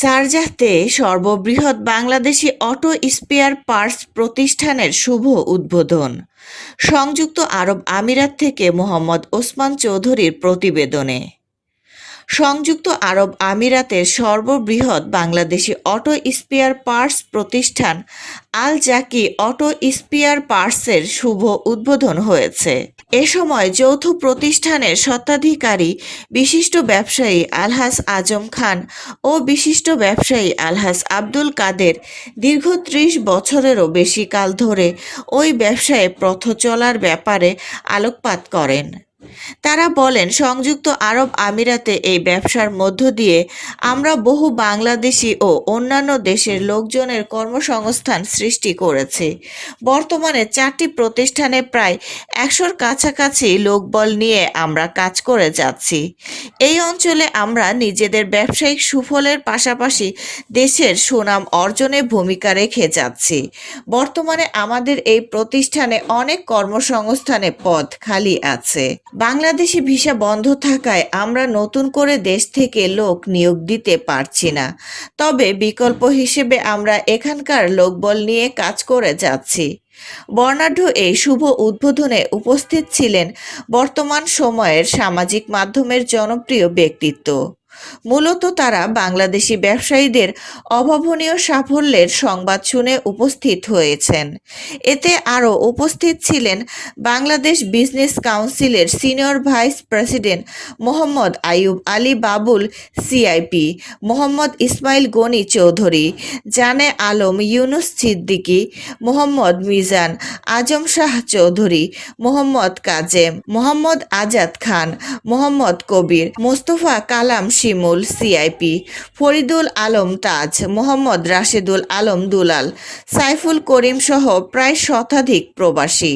শারজাহতে সর্ববৃহৎ Bangladeshi auto spare parts প্রতিষ্ঠানের শুভ উদ্বোধন। সংযুক্ত আরব আমিরাত থেকে মোহাম্মদ ওসমান চৌধুরীর প্রতিবেদনে। সংযুক্ত আরব আমিরাতের সর্ববৃহৎ বাংলাদেশি অটো স্পেয়ার পার্টস প্রতিষ্ঠান আল জাকি অটো স্পেয়ার পার্টসের শুভ উদ্বোধন হয়েছে। এ সময় যৌথ প্রতিষ্ঠানের স্বত্বাধিকারী বিশিষ্ট ব্যবসায়ী আলহাস আজম খান ও বিশিষ্ট ব্যবসায়ী আলহাস আব্দুল কাদের দীর্ঘ ত্রিশ বছরেরও বেশি কাল ধরে ওই ব্যবসায়ে পথ চলার ব্যাপারে আলোকপাত করেন। তারা বলেন, সংযুক্ত আরব আমিরাতে এই ব্যবসার মধ্য দিয়ে আমরা বহু বাংলাদেশি ও অন্যান্য দেশের লোকজনের কর্মসংস্থান সৃষ্টি করেছে। বর্তমানে চারটি প্রতিষ্ঠানে প্রায় একশোর কাছাকাছি লোকবল নিয়ে আমরা কাজ করে যাচ্ছি। এই অঞ্চলে আমরা নিজেদের ব্যবসায়িক সুফলের পাশাপাশি দেশের সুনাম অর্জনে ভূমিকা রেখে যাচ্ছি। বর্তমানে আমাদের এই প্রতিষ্ঠানে অনেক কর্মসংস্থানে পদ খালি আছে। বাংলাদেশি ভিসা বন্ধ থাকায় আমরা নতুন করে দেশ থেকে লোক নিয়োগ দিতে পারছি না। তবে বিকল্প হিসেবে আমরা এখানকার লোকবল নিয়ে কাজ করে যাচ্ছি। বর্ণাঢ্য এই শুভ উদ্বোধনে উপস্থিত ছিলেন বর্তমান সময়ের সামাজিক মাধ্যমের জনপ্রিয় ব্যক্তিত্ব। মূলত তারা বাংলাদেশি ব্যবসায়ীদের অভাবনীয় সাফল্যের সংবাদ শুনে উপস্থিত হয়েছেন। এতে আরও উপস্থিত ছিলেন বাংলাদেশ বিজনেস কাউন্সিলের senior vice president Mohammad Ayub Ali Babul, CIP Mohammad Ismail Gani Chowdhury, Jane Alam Yunus Siddiqui, Mohammad Mizan Azam Shah Chowdhury, Mohammad Kazem, Mohammad Azad Khan, Mohammad Kabir, Mostafa Kalam Shimul CIP Foridul Alam Taj, Mohammad Rashedul Alam Dulal, Saiful Karim সহ প্রায় শতাধিক প্রবাসী।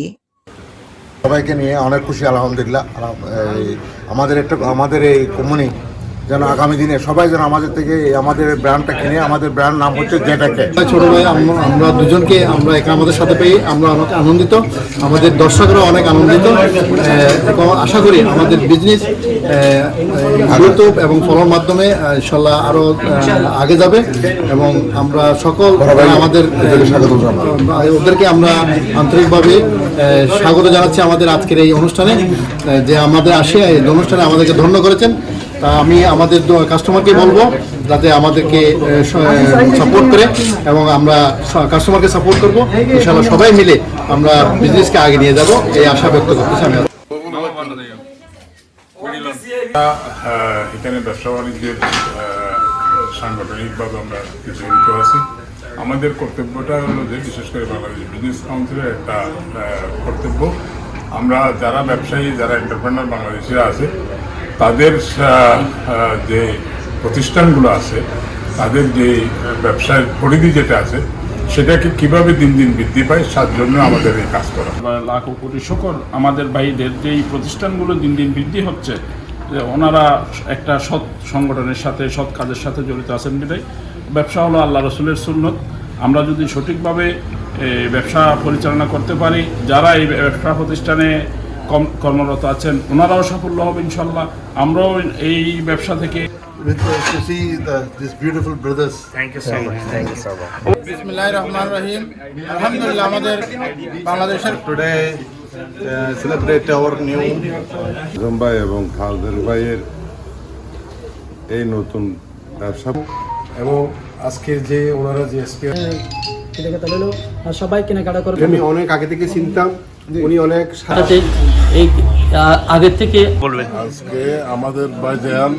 সবাইকে নিয়ে অনেক খুশি, আলহামদুলিল্লাহ। আমাদের একটা আমাদের এই কোম্পানি যেন আগামী দিনে সবাই যেন আমাদের থেকে আমাদের ব্র্যান্ডটা কিনে আমাদের ব্র্যান্ড নাম হচ্ছে জেটাকে। ছোট ভাই আমরা দুজনকে আমরা এখানে আমাদের সাথে পেয়ে আমরা অনেক আনন্দিত। আমাদের দর্শকরা অনেক আনন্দিত। এবং আশা করি আমাদের বিজনেস দ্রুত এবং ফলোর মাধ্যমে ইনশাল্লাহ আরও আহ, আগে যাবে। এবং আমরা সকল আমাদের ওদেরকে আমরা আন্তরিকভাবে স্বাগত জানাচ্ছি আমাদের আজকের এই অনুষ্ঠানে যে আমাদের আসে এই অনুষ্ঠানে আমাদেরকে ধন্য করেছেন। তা আমি আমাদের কাস্টমারকে বলব যাতে আমাদেরকে সাপোর্ট করে এবং আমরা কাস্টমারকে সাপোর্ট করব। ইনশাআল্লাহ সবাই মিলে আমরা বিজনেসকে আগে নিয়ে যাব। এই আশা ব্যক্ত করতেছি আমি। এখানে ব্যবসা বাণিজ্যের সাংগঠনিকভাবে আমরা কিছু জড়িত আছি। আমাদের কর্তব্যটা হলো যে, বিশেষ করে বাংলাদেশ বিজনেস কাউন্সিলের একটা কর্তব্য। আমরা যারা ব্যবসায়ী, যারা এন্টারপ্রেনার বাংলাদেশিরা আছে তাদের যে প্রতিষ্ঠানগুলো আছে, তাদের যে ব্যবসার পরিধি যেটা আছে, সেটাকে কীভাবে দিন দিন বৃদ্ধি পায় তার জন্য আমাদের এই কাজ করা। লাখো কোটি শকর আমাদের ভাইদের যেই প্রতিষ্ঠানগুলো দিন দিন বৃদ্ধি হচ্ছে, যে ওনারা একটা সৎ সংগঠনের সাথে, সৎ কাজের সাথে জড়িত আছেন বিদায় ব্যবসা হলো আল্লাহ রসুলের সুন্নত। আমরা যদি সঠিকভাবে ব্যবসা পরিচালনা করতে পারি, যারা এই ব্যবসা প্রতিষ্ঠানে কর্মরত আছেন ওনারাও সাফল্য হবে ইনশাল্লাহ আমরাও এই ব্যবসা থেকে with uh, to see the, these beautiful brothers. বিসমিল্লাহির রহমান রহিম। আলহামদুলিল্লাহ আমাদের বাংলাদেশের today uh, celebrate our new আজম এবং ভাইয়ের এই নতুন ব্যবসা। এবং আজকের যে ওনারা যে সবাই কেনাকাটা করবে আমি অনেক আগে থেকে চিনতাম। উনি অনেক সাথে এই আগের থেকে বলবেন। আজকে আমাদের বাজান